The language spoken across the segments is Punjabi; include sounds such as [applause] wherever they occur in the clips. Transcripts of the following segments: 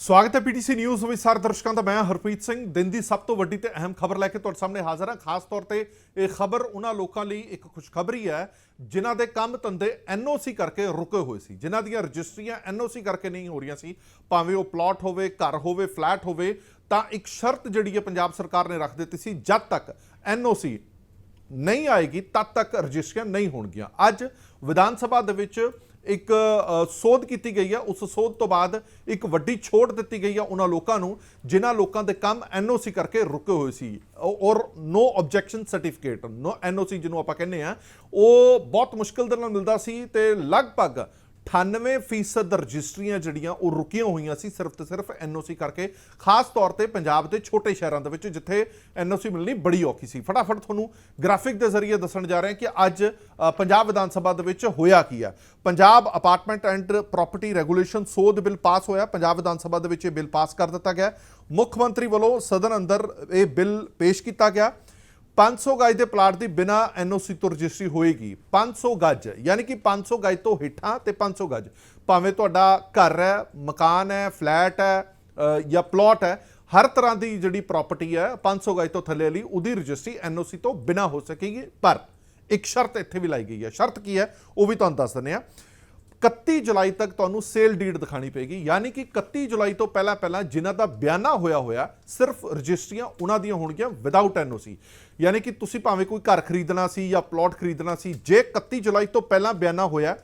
ਸਵਾਗਤ ਹੈ ਪੀਟੀਸੀ ਨਿਊਜ਼ ਵਿੱਚ ਸਾਰੇ ਦਰਸ਼ਕਾਂ ਦਾ। ਮੈਂ ਹਰਪ੍ਰੀਤ ਸਿੰਘ। ਦਿਨ ਦੀ ਸਭ ਤੋਂ ਵੱਡੀ ਤੇ ਅਹਿਮ ਖਬਰ ਲੈ ਕੇ ਤੁਹਾਡੇ ਸਾਹਮਣੇ ਹਾਜ਼ਰ ਹਾਂ। ਖਾਸ ਤੌਰ ਤੇ ਇਹ ਖਬਰ ਉਹਨਾਂ ਲੋਕਾਂ ਲਈ ਇੱਕ ਖੁਸ਼ਖਬਰੀ ਹੈ, ਜਿਨ੍ਹਾਂ ਦੇ ਕੰਮ ਧੰਦੇ ਐਨਓਸੀ ਕਰਕੇ ਰੁਕੇ ਹੋਏ ਸੀ। ਜਿਨ੍ਹਾਂ ਦੀਆਂ ਰਜਿਸਟਰੀਆਂ ਐਨਓਸੀ ਕਰਕੇ ਨਹੀਂ ਹੋ ਰਹੀਆਂ ਸੀ, ਭਾਵੇਂ ਉਹ ਪਲਾਟ ਹੋਵੇ, ਘਰ ਹੋਵੇ, ਫਲੈਟ ਹੋਵੇ, ਤਾਂ ਇੱਕ ਸ਼ਰਤ ਜਿਹੜੀ ਹੈ ਪੰਜਾਬ ਸਰਕਾਰ ਨੇ ਰੱਖ ਦਿੱਤੀ ਸੀ, ਜਦ ਤੱਕ ਐਨਓਸੀ ਨਹੀਂ ਆਏਗੀ, ਤਦ ਤੱਕ ਰਜਿਸਟਰੀਆਂ ਨਹੀਂ ਹੋਣਗੀਆਂ। ਅੱਜ ਵਿਧਾਨ ਸਭਾ ਦੇ ਵਿੱਚ ਇੱਕ ਸੋਧ ਕੀਤੀ ਗਈ ਹੈ ਉਸ ਸੋਧ ਤੋਂ ਬਾਅਦ ਇੱਕ ਵੱਡੀ ਛੋਟ ਦਿੱਤੀ ਗਈ ਹੈ ਉਹਨਾਂ ਲੋਕਾਂ ਨੂੰ, ਜਿਨ੍ਹਾਂ ਲੋਕਾਂ ਦੇ ਕੰਮ ਐਨਓਸੀ ਕਰਕੇ ਰੁਕੇ ਹੋਏ ਸੀ। ਔਰ no objection certificate no NOC ਜਿਹਨੂੰ ਆਪਾਂ ਕਹਿੰਦੇ ਆ। ਉਹ ਬਹੁਤ ਮੁਸ਼ਕਲ ਦੇ ਨਾਲ ਮਿਲਦਾ ਸੀ ਤੇ ਲਗਭਗ 98% ਰਜਿਸਟਰੀਆਂ ਜਿਹੜੀਆਂ ਉਹ ਰੁਕੀਆਂ ਹੋਈਆਂ ਸੀ ਸਿਰਫ ਤੇ ਸਿਰਫ ਐਨਓਸੀ ਕਰਕੇ, ਖਾਸ ਤੌਰ ਤੇ ਪੰਜਾਬ ਦੇ ਛੋਟੇ ਸ਼ਹਿਰਾਂ ਦੇ ਵਿੱਚ, ਜਿੱਥੇ ਐਨਓਸੀ ਮਿਲਣੀ ਬੜੀ ਔਖੀ ਸੀ। ਫਟਾਫਟ ਤੁਹਾਨੂੰ ਗ੍ਰਾਫਿਕ ਦੇ ਜ਼ਰੀਏ ਦੱਸਣ ਜਾ ਰਹੇ ਹਾਂ ਕਿ ਅੱਜ ਪੰਜਾਬ ਵਿਧਾਨ ਸਭਾ ਦੇ ਵਿੱਚ ਹੋਇਆ ਕੀ ਹੈ Punjab apartment and property regulation ਸੋਧ ਬਿੱਲ ਪਾਸ ਹੋਇਆ। ਪੰਜਾਬ ਵਿਧਾਨ ਸਭਾ ਦੇ ਵਿੱਚ ਇਹ ਬਿੱਲ ਪਾਸ ਕਰ ਦਿੱਤਾ ਗਿਆ। ਮੁੱਖ ਮੰਤਰੀ ਵੱਲੋਂ ਸਦਨ ਅੰਦਰ ਇਹ ਬਿੱਲ ਪੇਸ਼ ਕੀਤਾ ਗਿਆ। 500 ਗਜ ਦੇ ਪਲਾਟ ਦੀ ਬਿਨਾ ਐਨਓਸੀ ਤੋਂ ਰਜਿਸਟਰੀ ਹੋਏਗੀ। 500 ਗਜ, ਯਾਨੀ ਕਿ 500 ਗਜ ਤੋਂ ਹੇਠਾਂ ਤੇ 500 ਗਜ। ਭਾਵੇਂ ਤੁਹਾਡਾ ਘਰ ਹੈ, ਮਕਾਨ ਹੈ, ਫਲੈਟ ਹੈ ਜਾਂ ਪਲਾਟ ਹੈ, ਹਰ ਤਰ੍ਹਾਂ ਦੀ ਜਿਹੜੀ ਪ੍ਰਾਪਰਟੀ ਹੈ 500 ਗਜ ਤੋਂ ਥੱਲੇ ਲਈ ਉਹਦੀ ਰਜਿਸਟਰੀ ਐਨਓਸੀ ਤੋਂ ਬਿਨਾ ਹੋ ਸਕੇਗੀ। ਪਰ ਇੱਕ ਸ਼ਰਤ ਇੱਥੇ ਵੀ ਲਾਈ ਗਈ ਹੈ। ਸ਼ਰਤ ਕੀ ਹੈ? ਉਹ ਵੀ ਤੁਹਾਨੂੰ ਦੱਸ ਦਿੰਦੇ ਆ 31 ਜੁਲਾਈ ਤੱਕ ਤੁਹਾਨੂੰ ਸੇਲ ਡੀਡ ਦਿਖਾਣੀ ਪਏਗੀ। ਯਾਨੀ ਕਿ 31 ਜੁਲਾਈ ਤੋਂ ਪਹਿਲਾਂ ਪਹਿਲਾਂ ਜਿਨ੍ਹਾਂ ਦਾ ਬਿਆਨਾ ਹੋਇਆ ਹੋਇਆ, ਸਿਰਫ ਰਜਿਸਟਰੀਆਂ ਉਹਨਾਂ ਦੀਆਂ ਹੋਣਗੀਆਂ ਵਿਦਆਊਟ ਐਨਓਸੀ ਯਾਨੀ ਕਿ ਤੁਸੀਂ ਭਾਵੇਂ ਕੋਈ ਘਰ ਖਰੀਦਣਾ ਸੀ ਜਾਂ ਪਲਾਟ ਖਰੀਦਣਾ ਸੀ, ਜੇ 31 ਜੁਲਾਈ ਤੋਂ ਪਹਿਲਾਂ ਬਿਆਨਾ ਹੋਇਆ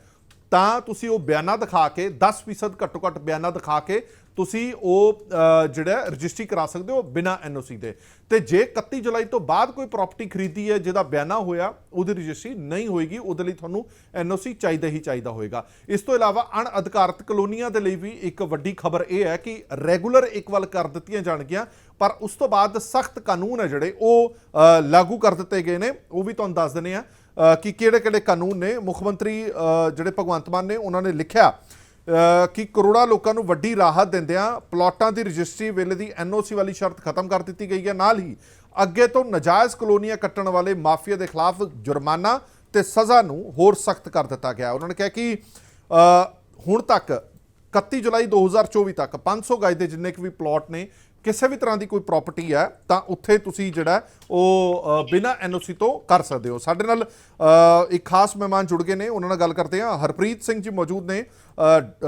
ਤਾਂ ਤੁਸੀਂ ਉਹ ਬਿਆਨਾ ਦਿਖਾ ਕੇ 10% ਘੱਟੋ ਘੱਟ ਬਿਆਨਾ ਦਿਖਾ ਕੇ ਤੁਸੀਂ ਉਹ ਜਿਹੜਾ ਰਜਿਸਟਰੀ ਕਰਾ ਸਕਦੇ ਹੋ ਬਿਨਾ ਐਨਓਸੀ ਦੇ। ਤੇ ਜੇ 31 ਜੁਲਾਈ ਤੋਂ ਬਾਅਦ ਕੋਈ ਪ੍ਰਾਪਰਟੀ ਖਰੀਦੀ ਹੈ, ਜਿਹਦਾ ਬਿਆਨਾ ਹੋਇਆ, ਉਹਦੀ ਰਜਿਸਟਰੀ ਨਹੀਂ ਹੋਏਗੀ, ਉਹਦੇ ਲਈ ਤੁਹਾਨੂੰ ਐਨਓਸੀ ਚਾਹੀਦਾ ਹੀ ਚਾਹੀਦਾ ਹੋਏਗਾ। ਇਸ ਤੋਂ ਇਲਾਵਾ ਅਣਅਧਿਕਾਰਤ ਕਲੋਨੀਆਂ ਦੇ ਲਈ ਵੀ ਇੱਕ ਵੱਡੀ ਖਬਰ ਇਹ ਹੈ ਕਿ ਰੈਗੂਲਰ ਇਕਵਲ ਕਰ ਦਿੱਤੀਆਂ ਜਾਣਗੀਆਂ, ਪਰ ਉਸ ਤੋਂ ਬਾਅਦ ਸਖਤ ਕਾਨੂੰਨ ਹੈ ਜਿਹੜੇ ਉਹ ਲਾਗੂ ਕਰ ਦਿੱਤੇ ਗਏ ਨੇ, ਉਹ ਵੀ ਤੁਹਾਨੂੰ ਦੱਸ ਦਿੰਦੇ ਆ ਕਿ ਕਿਹੜੇ ਕਿਹੜੇ ਕਾਨੂੰਨ ਨੇ? ਮੁੱਖ ਮੰਤਰੀ ਜਿਹੜੇ ਭਗਵੰਤ ਮਾਨ ਨੇ, ਉਹਨਾਂ ਨੇ ਲਿਖਿਆ ਕਿ ਕਰੋੜਾਂ ਲੋਕਾਂ ਨੂੰ ਵੱਡੀ ਰਾਹਤ ਦਿੰਦਿਆਂ ਪਲਾਟਾਂ ਦੀ ਰਜਿਸਟਰੀ ਵੇਲੇ ਦੀ ਐਨਓਸੀ ਵਾਲੀ ਸ਼ਰਤ ਖਤਮ ਕਰ ਦਿੱਤੀ ਗਈ ਹੈ। ਨਾਲ ਹੀ ਅੱਗੇ ਤੋਂ ਨਜਾਇਜ਼ ਕਲੋਨੀਆਂ ਕੱਟਣ ਵਾਲੇ ਮਾਫੀਆ ਦੇ ਖਿਲਾਫ ਜੁਰਮਾਨਾ ਤੇ ਸਜ਼ਾ ਨੂੰ ਹੋਰ ਸਖਤ ਕਰ ਦਿੱਤਾ ਗਿਆ ਉਹਨਾਂ ਨੇ ਕਿਹਾ ਕਿ ਹੁਣ ਤੱਕ 31 ਜੁਲਾਈ 2024 ਤੱਕ 500 ਗਜ ਦੇ ਜਿੰਨੇ ਕੁ ਵੀ ਪਲਾਟ ਨੇ ਕਿਸੇ ਵੀ ਤਰ੍ਹਾਂ ਦੀ ਕੋਈ ਪ੍ਰਾਪਰਟੀ ਹੈ ਤਾਂ ਉੱਥੇ ਤੁਸੀਂ ਜਿਹੜਾ ਉਹ ਬਿਨਾਂ ਐਨਓਸੀ ਤੋਂ ਕਰ ਸਕਦੇ ਹੋ। ਸਾਡੇ ਨਾਲ ਇੱਕ ਖਾਸ ਮਹਿਮਾਨ ਜੁੜ ਗਏ ਨੇ ਉਹਨਾਂ ਨਾਲ ਗੱਲ ਕਰਦੇ ਹਾਂ। ਹਰਪ੍ਰੀਤ ਸਿੰਘ ਜੀ ਮੌਜੂਦ ਨੇ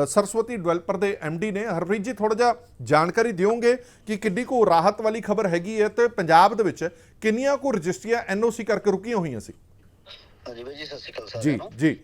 ਸਰਸਵਤੀ ਡਿਵੈਲਪਰ ਦੇ ਡੀ ਨੇ। ਹਰਪ੍ਰੀਤ ਜੀ ਥੋੜਾ ਜਿਹਾ ਜਾਣਕਾਰੀ ਦਿਓਗੇ ਕਿ ਕਿੰਨੀ ਕੋ ਰਾਹਤ ਵਾਲੀ ਖਬਰ ਹੈਗੀ ਹੈ ਤੇ ਪੰਜਾਬ ਦੇ ਵਿੱਚ ਕਿੰਨੀਆਂ ਕੋ ਰਜਿਸਟਰੀਆਂ ਐਨਓਸੀ ਕਰਕੇ ਰੁਕੀਆਂ ਹੋਈਆਂ ਸੀ? ਬਾਈ ਜੀ ਸਤਿ ਸ਼੍ਰੀ ਅਕਾਲ ਜੀ ਸਾਰਿਆਂ ਨੂੰ। ਜੀ।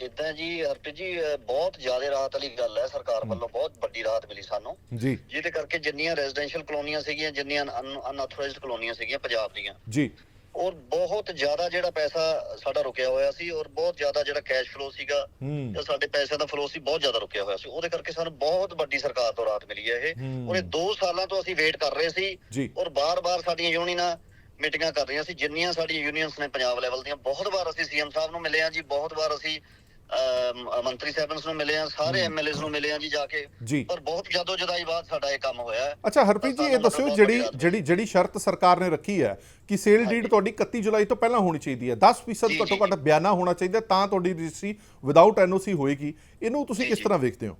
ਇਦਾਂ ਜੀ ਹਰਪ੍ਰੀਤ ਜੀ ਅਹ ਬਹੁਤ ਜ਼ਿਆਦਾ ਰਾਹਤ ਵਾਲੀ ਗੱਲ ਹੈ ਸਰਕਾਰ ਵੱਲੋਂ ਬਹੁਤ ਵੱਡੀ ਰਾਹਤ ਮਿਲੀ ਸਾਨੂੰ। ਜੀ। ਜਿਹਦੇ ਕਰਕੇ ਜਿੰਨੀਆਂ ਰੈਜ਼ੀਡੈਂਸ਼ੀਅਲ ਕਲੋਨੀਆਂ ਸੀਗੀਆਂ ਜਿੰਨੀਆਂ ਅਨਆਥੋਰਾਈਜ਼ਡ ਕਲੋਨੀਆਂ ਸੀਗੀਆਂ ਪੰਜਾਬ ਦੀਆਂ। ਜੀ। ਔਰ ਬਹੁਤ ਜ਼ਿਆਦਾ ਜਿਹੜਾ ਪੈਸਾ ਸਾਡਾ ਰੁਕਿਆ ਹੋਇਆ ਸੀ ਔਰ ਬਹੁਤ ਜ਼ਿਆਦਾ ਜਿਹੜਾ ਕੈਸ਼ ਫਲੋ ਸੀਗਾ ਹੂੰ। ਜਾਂ ਸਾਡੇ ਪੈਸੇ ਦਾ ਫਲੋ ਸੀ ਬਹੁਤ ਜ਼ਿਆਦਾ ਰੁਕਿਆ ਹੋਇਆ ਸੀ। ਉਹਦੇ ਕਰਕੇ ਸਾਨੂੰ ਬਹੁਤ ਵੱਡੀ ਸਰਕਾਰ ਤੋਂ ਰਾਹਤ ਮਿਲੀ ਹੈ ਇਹ। ਹੂੰ। ਔਰ ਇਹ 2 ਸਾਲਾਂ ਤੋਂ ਅਸੀਂ ਵੇਟ ਕਰ ਰਹੇ ਸੀ ਔਰ ਬਾਰ-ਬਾਰ ਸਾਡੀਆਂ ਯੂਨੀਅਨਾਂ ਮੀਟਿੰਗਾਂ ਕਰ ਰਹੀਆਂ ਸੀ। ਜਿੰਨੀਆਂ ਸਾਡੀਆਂ ਯੂਨੀਅਨਸ ਨੇ ਪੰਜਾਬ ਲੈਵਲ ਦੀਆਂ ਬਹੁਤ ਵਾਰ ਅਸੀਂ ਸੀਐਮ ਸਾਹਿਬ ਨੂੰ ਮਿਲੇ ਆ ਜੀ ਬਹੁਤ ਵਾਰ ਅਸੀਂ ਮੰਤਰੀ ਸਾਹਿਬਾਨ ਨੂੰ ਮਿਲੇ ਆ ਸਾਰੇ ਐਮਐਲਏਸ ਨੂੰ ਮਿਲੇ ਆ ਜੀ ਜਾ ਕੇ। ਪਰ ਬਹੁਤ ਜਦੋਂ ਜਦਾਈ ਬਾਅਦ ਸਾਡਾ ਇਹ ਕੰਮ ਹੋਇਆ। ਅੱਛਾ ਹਰਪ੍ਰੀਤ ਜੀ ਇਹ ਦੱਸਿਓ ਜਿਹੜੀ ਜਿਹੜੀ ਜਿਹੜੀ ਸ਼ਰਤ ਸਰਕਾਰ ਨੇ ਰੱਖੀ ਹੈ ਕਿ ਸੇਲ ਡੀਡ ਤੁਹਾਡੀ 31 ਜੁਲਾਈ ਤੋਂ ਪਹਿਲਾਂ ਹੋਣੀ ਚਾਹੀਦੀ ਹੈ। 10% ਜੀ, ਘੱਟੋ ਘੱਟ ਬਿਆਨਾ ਹੋਣਾ ਚਾਹੀਦਾ ਤਾਂ ਤੁਹਾਡੀ ਰਜਿਸਟਰੀ ਵਿਦਆਊਟ ਐਨਓਸੀ ਹੋਏਗੀ। ਇਹਨੂੰ ਤੁਸੀਂ ਕਿਸ। ਤਰ੍ਹਾਂ ਵੇਖਦੇ ਹੋ?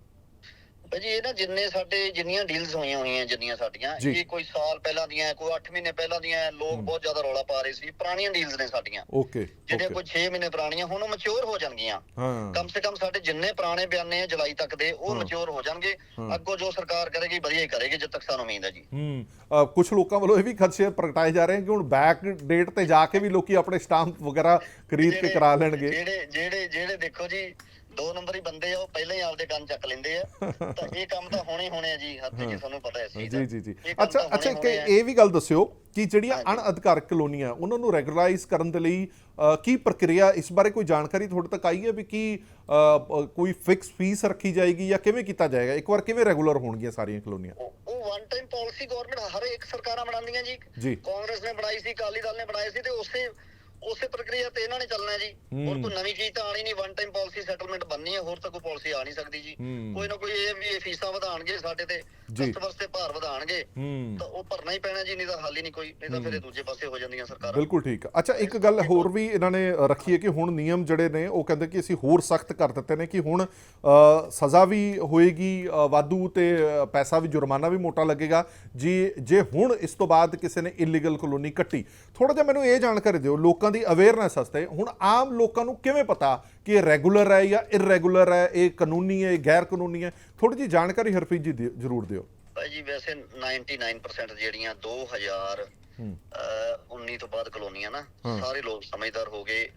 ਭਾਜੀ ਇਹ ਨਾ ਜਿੰਨੇ ਸਾਡੇ ਜਿੰਨੀਆਂ ਡੀਲਸ ਹੋਈਆਂ ਹੋਈਆਂ ਜਿੰਨੀਆਂ ਸਾਡੀਆਂ ਜੀ। ਇਹ ਕੋਈ ਸਾਲ ਪਹਿਲਾਂ ਦੀਆਂ ਕੋਈ 8 ਮਹੀਨੇ ਪਹਿਲਾਂ ਦੀਆਂ ਲੋਕ ਬਹੁਤ ਜ਼ਿਆਦਾ ਰੌਲਾ ਪਾ ਰਹੇ ਸੀ ਪੁਰਾਣੀਆਂ ਡੀਲਸ ਨੇ ਸਾਡੀਆਂ। ਓਕੇ ਜਿਹੜੀਆਂ ਕੋਈ 6 ਮਹੀਨੇ ਪੁਰਾਣੀਆਂ ਹੁਣ ਉਹ ਮੈਚੁਰ ਹੋ ਜਾਣਗੀਆਂ। ਹਾਂ। ਕਮ ਸੇ ਕਮ ਸਾਡੇ ਜਿੰਨੇ ਪੁਰਾਣੇ ਬਿਆਨੇ ਆ ਜੁਲਾਈ ਤੱਕ ਦੇ ਉਹ। ਮੈਚੁਰ ਹੋ ਜਾਣਗੇ। ਅੱਗੋਂ ਜੋ ਸਰਕਾਰ ਕਰੇਗੀ ਵਧੀਆ ਹੀ ਕਰੇਗੀ ਜਦ ਤੱਕ ਸਾਨੂੰ ਉਮੀਦ ਹੈ ਜੀ। ਹੂੰ। ਕੁਝ ਲੋਕਾਂ ਵੱਲੋਂ ਇਹ ਵੀ ਖਦਸ਼ੇ ਪ੍ਰਗਟਾਏ ਜਾ ਰਹੇ ਹਨ ਕਿ ਹੁਣ ਬੈਕ ਡੇਟ ਤੇ ਜਾ ਕੇ ਵੀ ਲੋਕੀ ਆਪਣੇ ਸਟਾਂਪ ਵਗੈਰਾ ਖਰੀਦ ਕੇ ਜਿਹੜੇ- ਕਰਾ ਲੈਣਗੇ। ਜਿਹੜੇ ਜਿਹੜੇ ਜਿਹੜੇ ਦੇਖੋ ਜੀ ਦੋ ਨੰਬਰੀ ਬੰਦੇ ਆ ਉਹ ਹੀ ਆਪਦੇ ਕੰਨ ਚੱਕ ਲੈਂਦੇ ਆ। [laughs] ਤਾਂ ਇਹ ਕੰਮ ਤਾਂ ਹੋਣੇ ਹੋਣੇ ਆ ਜੀ ਹੱਥ ਜੀ ਤੁਹਾਨੂੰ ਪਤਾ ਹੈ ਦਾ ਜੀ ਜੀ। ਜੀ ਅੱਛਾ ਅੱਛਾ ਆ। ਇਹ ਵੀ ਗੱਲ ਦੱਸਿਓ ਕਿ ਜਿਹੜੀਆਂ। ਅਣਅਧਿਕਾਰਕ ਕਲੋਨੀਆਂ ਉਹਨਾਂ ਨੂੰ ਰੈਗੂਲਰਾਈਜ਼ ਕਰਨ ਦੇ ਲਈ ਕੀ ਪ੍ਰਕਿਰਿਆ ਇਸ ਬਾਰੇ ਕੋਈ ਜਾਣਕਾਰੀ ਤੁਹਾਡੇ ਤੱਕ ਆਈ ਹੈ ਵੀ ਕੀ ਕੋਈ ਫਿਕਸ ਫੀਸ ਰੱਖੀ ਜਾਏਗੀ ਜਾਂ ਕਿਵੇਂ ਕੀਤਾ ਜਾਏਗਾ? ਇੱਕ ਵਾਰ ਕਿਵੇਂ ਰੈਗੂਲਰ ਹੋਣਗੀਆਂ ਸਾਰੀਆਂ ਕਲੋਨੀਆਂ? ਉਹ ਵਨ ਟਾਈਮ ਪਾਲਿਸੀ ਗਵਰਨਮੈਂਟ ਹਰ ਇੱਕ ਸਰਕਾਰਾਂ ਬਣਾਉਂਦੀਆਂ ਜੀ। ਕਾਂਗਰਸ ਨੇ ਬਣਾਈ ਸੀ ਅਕਾਲੀ ਦਲ ਨੇ ਬਣਾਈ ਸੀ ਤੇ ਉਸੇ ਉਸੇ ਪ੍ਰਕਿਰਿਆ ਤੇ ਇਹਨਾਂ ਨੇ ਚੱਲਣਾ ਜੀ। ਹੋਰ ਕੋਈ ਨਵੀਂ ਚੀਜ਼ ਤਾਂ ਆਣੀ ਨਹੀਂ ਵਨ ਟਾਈਮ ਪਾਲਿਸੀ ਸੈਟਲਮੈਂਟ ਬੰਨੀ ਹੈ ਹੋਰ ਤਾਂ ਕੋਈ ਪਾਲਿਸੀ ਆ ਨਹੀਂ ਸਕਦੀ ਜੀ। ਕੋਈ ਨਾ ਕੋਈ ਇਹ ਵੀ ਫੀਸਾਂ ਵਧਾਣਗੇ ਸਾਡੇ ਤੇ ਜੀ। ਕਸਟਮਰ ਤੇ ਭਾਰ ਵਧਾਣਗੇ ਤਾਂ ਉਹ ਭਰਨਾ ਹੀ ਪੈਣਾ ਜੀ ਨਹੀਂ ਤਾਂ ਹੱਲ ਹੀ ਨਹੀਂ ਕੋਈ ਨਹੀਂ ਤਾਂ ਫਿਰ ਇਹ ਦੂਜੇ ਪਾਸੇ ਹੋ ਜਾਂਦੀਆਂ ਸਰਕਾਰਾਂ। ਬਿਲਕੁਲ ਠੀਕ ਅੱਛਾ ਇੱਕ ਗੱਲ ਹੋਰ ਵੀ ਇਹਨਾਂ ਨੇ ਰੱਖੀ ਹੈ ਕਿ ਹੁਣ ਨਿਯਮ ਜਿਹੜੇ ਨੇ ਉਹ ਕਹਿੰਦੇ ਕਿ ਅਸੀਂ ਹੋਰ ਸਖਤ ਕਰ ਦਿੱਤੇ ਨੇ ਕਿ ਹੁਣ ਸਜ਼ਾ ਵੀ ਹੋਏਗੀ ਵਾਧੂ ਤੇ ਪੈਸਾ ਵੀ ਜੁਰਮਾਨਾ ਵੀ ਮੋਟਾ ਲੱਗੇਗਾ। ਜੀ ਜੇ ਹੁਣ ਇਸ ਤੋਂ ਬਾਅਦ ਕਿਸੇ ਨੇ ਇਲੀਗਲ ਕਲੋਨੀ ਕੱਟੀ ਥੋੜਾ ਜਿਹਾ ਮੈਨੂੰ ਇਹ ਜਾਣਕਾਰੀ ਦਿਓ ਲੋਕਾਂ ਦੀ ਅਵੇਅਰਨੈਸ ਵਾਸਤੇ ਹੁਣ ਆਮ ਲੋਕਾਂ ਨੂੰ ਕਿਵੇਂ ਪਤਾ ਕਿ ਇਹ ਰੈਗੂਲਰ ਹੈ ਜਾਂ ਇਰੈਗੂਲਰ ਹੈ, ਇਹ ਕਾਨੂੰਨੀ ਹੈ, ਇਹ ਗੈਰ ਕਾਨੂੰਨੀ ਹੈ? ਥੋੜੀ ਜੀ ਜਾਣਕਾਰੀ ਹਰਪ੍ਰੀਤ ਜੀ ਜ਼ਰੂਰ ਦਿਓ। ਭਾਈ ਵੈਸੇ 99% ਜਿਹੜੀਆਂ 2000 ਹੂੰ ਅਹ 19 ਤੋਂ ਬਾਅਦ ਕਲੋਨੀਆਂ ਨਾ। ਸਾਰੇ ਲੋਕ ਸਮਝਦਾਰ ਹੋ ਗਏ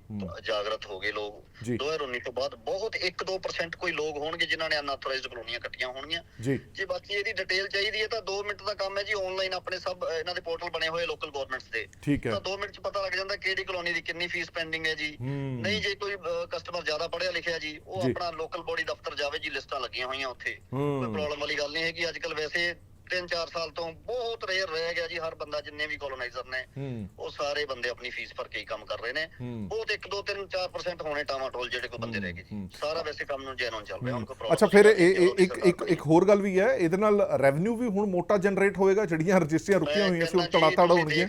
ਜਾਗਰਤ ਹੋ ਗਏ ਲੋਕ ਜੀ। 2019 ਤੋਂ ਬਾਅਦ ਬਹੁਤ 1-2% ਕੋਈ ਲੋਕ ਹੋਣਗੇ ਜਿਨ੍ਹਾਂ ਨੇ ਅਨਆਥੋਰਾਈਜ਼ਡ ਕਲੋਨੀਆਂ ਕੱਟੀਆਂ ਹੋਣਗੀਆਂ ਜੀ ਜੇ ਬਾਕੀ ਇਹਦੀ ਡਿਟੇਲ ਚਾਹੀਦੀ ਹੈ ਤਾਂ 2 ਮਿੰਟ ਦਾ ਕੰਮ ਹੈ ਜੀ ਆਨਲਾਈਨ ਆਪਣੇ ਸਭ ਅਹ, ਇਹਨਾਂ ਦੇ ਪੋਰਟਲ ਬਣੇ ਹੋਏ ਲੋਕਲ ਗਵਰਨਮੈਂਟਸ ਦੇ ਠੀਕ ਹੈ ਤਾਂ 2 ਮਿੰਟ ਚ ਪਤਾ ਲੱਗ ਜਾਂਦਾ ਕਿਹੜੀ ਕਲੋਨੀ ਦੀ ਕਿੰਨੀ ਫੀਸ ਪੈਂਡਿੰਗ ਹੈ ਜੀ ਹੂੰ। ਨਹੀਂ ਜੇ ਕੋਈ ਕਸਟਮਰ ਜ਼ਿਆਦਾ ਪੜ੍ਹਿਆ ਲਿਖਿਆ ਜੀ ਉਹ ਜੀ। ਆਪਣਾ ਲੋਕਲ ਬੋਡੀ ਦਫ਼ਤਰ ਜਾਵੇ ਜੀ ਲਿਸਟਾਂ ਲੱਗੀਆਂ ਹੋਈਆਂ ਉੱਥੇ ਹੂੰ। ਕੋਈ ਪ੍ਰੋਬਲਮ ਵਾਲੀ ਗੱਲ ਨਹੀਂ ਹੈਗੀ ਅੱਜ ਕੱਲ ਵੈਸੇ 3-4 ਸਾਲ ਤੋਂ ਬਹੁਤ ਰੇਅਰ ਰਹਿ ਗਿਆ ਜੀ ਹਰ ਬੰਦਾ ਜਿੰਨੇ ਵੀ ਕੋਲੋਨਾਈਜ਼ਰ ਨੇ ਉਹ ਸਾਰੇ ਬੰਦੇ ਆਪਣੀ ਫੀਸ ਭਰ ਕੇ ਹੀ ਕੰਮ ਕਰ ਰਹੇ ਨੇ। ਬਹੁਤ 1 2 3 4% ਹੋਣੇ ਟਾਮਾਟੋਲ ਜਿਹੜੇ ਕੋਈ ਬੰਦੇ ਰਹਿ ਗਏ ਜੀ। ਸਾਰਾ ਵੈਸੇ ਕੰਮ ਨੂੰ ਜੈਨੂਨ ਚੱਲ ਰਿਹਾ ਹੁਣ problem ਅੱਛਾ ਫਿਰ ਇੱਕ ਇੱਕ ਇੱਕ ਹੋਰ ਗੱਲ ਵੀ ਹੈ ਇਹਦੇ ਨਾਲ ਰੈਵਨਿਊ ਵੀ ਹੁਣ ਮੋਟਾ ਜਨਰੇਟ ਹੋਏਗਾ ਜਿਹੜੀਆਂ ਰਜਿਸਟਰੀਆਂ ਰੁਕੀਆਂ ਹੋਈਆਂ ਸੀ ਉਹ ਤੜਾ ਤੜ ਹੋਣਗੀਆਂ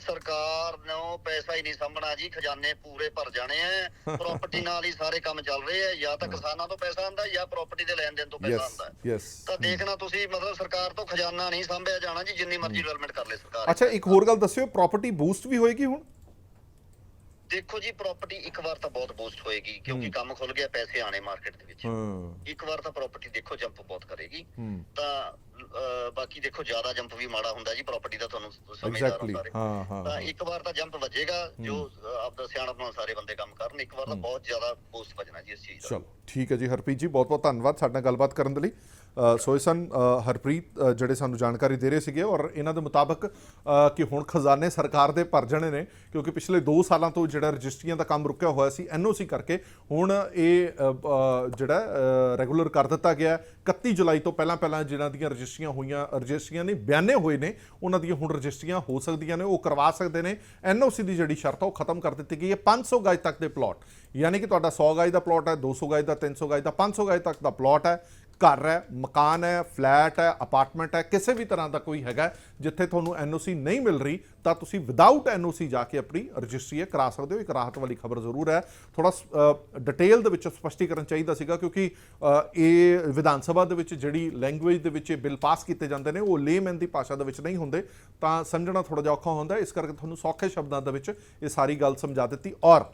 ਸਰਕਾਰ ਨੂੰ ਪੈਸਾ ਹੀ ਨਹੀਂ ਸਾਂਭਣਾ ਜੀ ਖਜ਼ਾਨੇ ਪੂਰੇ ਭਰ ਜਾਣੇ ਆ ਪ੍ਰਾਪਰਟੀ ਨਾਲ ਹੀ ਸਾਰੇ ਕੰਮ ਚੱਲ ਰਹੇ ਆ ਜਾਂ ਤਾਂ ਕਿਸਾਨਾਂ ਤੋਂ ਪੈਸਾ ਆਉਂਦਾ ਜਾਂ ਪ੍ਰਾਪਰਟੀ ਦੇ ਲੈਣ ਦੇਣ ਤੋਂ ਪੈਸਾ ਆਉਂਦਾ ਯੈਸ ਤਾਂ ਦੇਖਣਾ ਤੁਸੀਂ ਮਤਲਬ ਸਰਕਾਰ ਤੋਂ ਖਜ਼ਾਨਾ ਨਹੀਂ ਸਾਂਭਿਆ ਜਾਣਾ ਜੀ ਜਿੰਨੀ ਮਰਜ਼ੀ ਡਿਵੈਲਪਮੈਂਟ ਕਰ ਲੇ ਸਰਕਾਰ ਅੱਛਾ ਇੱਕ ਹੋਰ ਗੱਲ ਦੱਸਿਓ ਪ੍ਰਾਪਰਟੀ ਬੂਸਟ ਵੀ ਹੋਏਗੀ ਹੁਣ? ਦੇਖੋ ਜੀ ਪ੍ਰਾਪਰਟੀ ਇੱਕ ਵਾਰ ਤਾਂ ਬਹੁਤ ਬੂਸਟ ਹੋਏਗੀ ਕਿਉਂਕਿ ਕੰਮ ਖੁੱਲ ਗਿਆ ਪੈਸੇ ਆਣੇ ਮਾਰਕੀਟ ਦੇ ਵਿੱਚ। ਇੱਕ ਵਾਰ ਤਾਂ ਪ੍ਰਾਪਰਟੀ ਦੇਖੋ ਜੰਪ ਬਹੁਤ ਕਰੇਗੀ। ਤਾਂ ਬਾਕੀ ਦੇਖੋ ਜ਼ਿਆਦਾ ਜੰਪ ਵੀ ਮਾੜਾ ਹੁੰਦਾ ਜੀ ਪ੍ਰਾਪਰਟੀ ਦਾ ਤੁਹਾਨੂੰ ਸਮਝਦਾਰ ਸਾਰੇ ਹਾਂ ਹਾਂ ਤਾਂ ਇੱਕ ਵਾਰ ਤਾਂ ਜੰਪ ਵੱਜੇਗਾ ਜੋ ਆਪਦਾ ਸਿਆਣਪ ਨਾਲ ਸਾਰੇ ਬੰਦੇ ਕੰਮ ਕਰਨ ਇੱਕ ਵਾਰ ਤਾਂ ਬਹੁਤ ਜ਼ਿਆਦਾ ਬੂਸਟ ਵੱਜਣਾ ਜੀ ਇਸ ਚੀਜ਼ ਦਾ। ਚਲੋ। ਠੀਕ ਹੈ ਜੀ, ਹਰਪ੍ਰੀਤ ਜੀ, ਬਹੁਤ ਬਹੁਤ ਧੰਨਵਾਦ ਸਾਡੇ ਨਾਲ ਗੱਲਬਾਤ ਕਰਨ ਦੇ ਲਈ। ਸੋਏ ਸਨ ਹਰਪ੍ਰੀਤ ਜਿਹੜੇ ਸਾਨੂੰ ਜਾਣਕਾਰੀ ਦੇ ਰਹੇ ਸੀਗੇ ਔਰ ਇਹਨਾਂ ਦੇ ਮੁਤਾਬਕ ਕਿ ਹੁਣ ਖਜ਼ਾਨੇ ਸਰਕਾਰ ਦੇ ਭਰ ਜਾਣੇ ਨੇ, ਕਿਉਂਕਿ ਪਿਛਲੇ 2 ਸਾਲਾਂ ਤੋਂ ਜਿਹੜਾ ਰਜਿਸਟਰੀਆਂ ਦਾ ਕੰਮ ਰੁਕਿਆ ਹੋਇਆ ਸੀ ਐਨਓਸੀ ਕਰਕੇ ਹੁਣ ਇਹ ਜਿਹੜਾ ਰੈਗੂਲਰ ਕਰ ਦਿੱਤਾ ਗਿਆ ਹੈ। 31 ਜੁਲਾਈ ਤੋਂ ਪਹਿਲਾਂ ਪਹਿਲਾਂ ਜਿਨ੍ਹਾਂ ਦੀਆਂ ਰਜਿਸਟਰੀਆਂ ਹੋਈਆਂ, ਰਜਿਸਟਰੀਆਂ ਨਹੀਂ, ਬਿਆਨੇ ਹੋਏ ਨੇ, ਉਹਨਾਂ ਦੀਆਂ ਹੁਣ ਰਜਿਸਟਰੀਆਂ ਹੋ ਸਕਦੀਆਂ ਨੇ, ਉਹ ਕਰਵਾ ਸਕਦੇ ਨੇ। ਐਨਓਸੀ ਦੀ ਜਿਹੜੀ ਸ਼ਰਤ ਆ, ਉਹ ਖਤਮ ਕਰ ਦਿੱਤੀ ਗਈ ਹੈ। 500 ਗਜ ਤੱਕ ਦੇ ਪਲਾਟ, ਯਾਨੀ ਕਿ ਤੁਹਾਡਾ 100 ਗਜ ਦਾ ਪਲਾਟ ਹੈ 200 ਗਜ ਦਾ 300 ਗਜ ਦਾ 500 ਗਜ ਤੱਕ ਦਾ ਪਲਾਟ ਹੈ, ਘਰ ਹੈ, ਮਕਾਨ ਹੈ, ਫਲੈਟ ਹੈ, ਅਪਾਰਟਮੈਂਟ ਹੈ, ਕਿਸੇ ਵੀ ਤਰ੍ਹਾਂ ਦਾ ਕੋਈ ਹੈਗਾ ਜਿੱਥੇ ਤੁਹਾਨੂੰ ਐਨਓਸੀ ਨਹੀਂ ਮਿਲ ਰਹੀ, ਤਾਂ ਤੁਸੀਂ ਵਿਦਆਊਟ ਐਨਓਸੀ ਜਾ ਕੇ ਆਪਣੀ ਰਜਿਸਟਰੀ ਹੈ ਕਰਾ ਸਕਦੇ ਹੋ। ਇੱਕ ਰਾਹਤ ਵਾਲੀ ਖਬਰ ਜ਼ਰੂਰ ਹੈ। ਥੋੜਾ ਡਿਟੇਲ ਦੇ ਵਿੱਚ ਸਪਸ਼ਟੀਕਰਨ ਚਾਹੀਦਾ ਸੀਗਾ, ਕਿਉਂਕਿ ਇਹ ਵਿਧਾਨ ਸਭਾ ਦੇ ਵਿੱਚ ਜਿਹੜੀ ਲੈਂਗੁਏਜ ਦੇ ਵਿੱਚ ਇਹ ਬਿੱਲ ਪਾਸ ਕੀਤੇ ਜਾਂਦੇ ਨੇ, ਉਹ ਲੇਮੈਨ ਦੀ ਭਾਸ਼ਾ ਦੇ ਵਿੱਚ ਨਹੀਂ ਹੁੰਦੇ, ਤਾਂ ਸਮਝਣਾ ਥੋੜਾ ਜਿਹਾ ਔਖਾ ਹੁੰਦਾ। ਇਸ ਕਰਕੇ ਤੁਹਾਨੂੰ ਸੌਖੇ ਸ਼ਬਦਾਂ ਦੇ ਵਿੱਚ ਇਹ ਸਾਰੀ ਗੱਲ ਸਮਝਾ ਦਿੱਤੀ। ਔਰ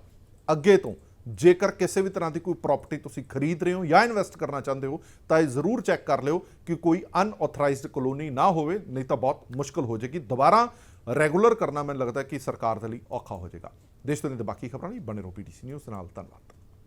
ਅੱਗੇ ਤੋਂ ਜੇਕਰ ਕਿਸੇ ਵੀ ਤਰ੍ਹਾਂ ਦੀ ਕੋਈ ਪ੍ਰਾਪਰਟੀ ਤੁਸੀਂ ਖਰੀਦ ਰਹੇ ਹੋ ਜਾਂ ਇਨਵੈਸਟ ਕਰਨਾ ਚਾਹੁੰਦੇ ਹੋ, ਤਾਂ ਇਹ ਜ਼ਰੂਰ ਚੈੱਕ ਕਰ ਲਿਓ ਕਿ ਕੋਈ ਅਨਆਥੋਰਾਈਜ਼ਡ ਕਲੋਨੀ ਨਾ ਹੋਵੇ, ਨਹੀਂ ਤਾਂ ਬਹੁਤ ਮੁਸ਼ਕਲ ਹੋ ਜਾਏਗੀ। ਦੁਬਾਰਾ ਰੈਗੂਲਰ ਕਰਨਾ ਮੈਨੂੰ ਲੱਗਦਾ ਕਿ ਸਰਕਾਰ ਦੇ ਲਈ ਔਖਾ ਹੋ ਜਾਏਗਾ। ਦੇਸ਼ ਦੁਨੀਆ ਦੇ ਬਾਕੀ ਖਬਰਾਂ ਲਈ ਬਣੇ ਰਹੋ ਪੀਟੀਸੀ ਨਿਊਜ਼ ਨਾਲ। ਧੰਨਵਾਦ।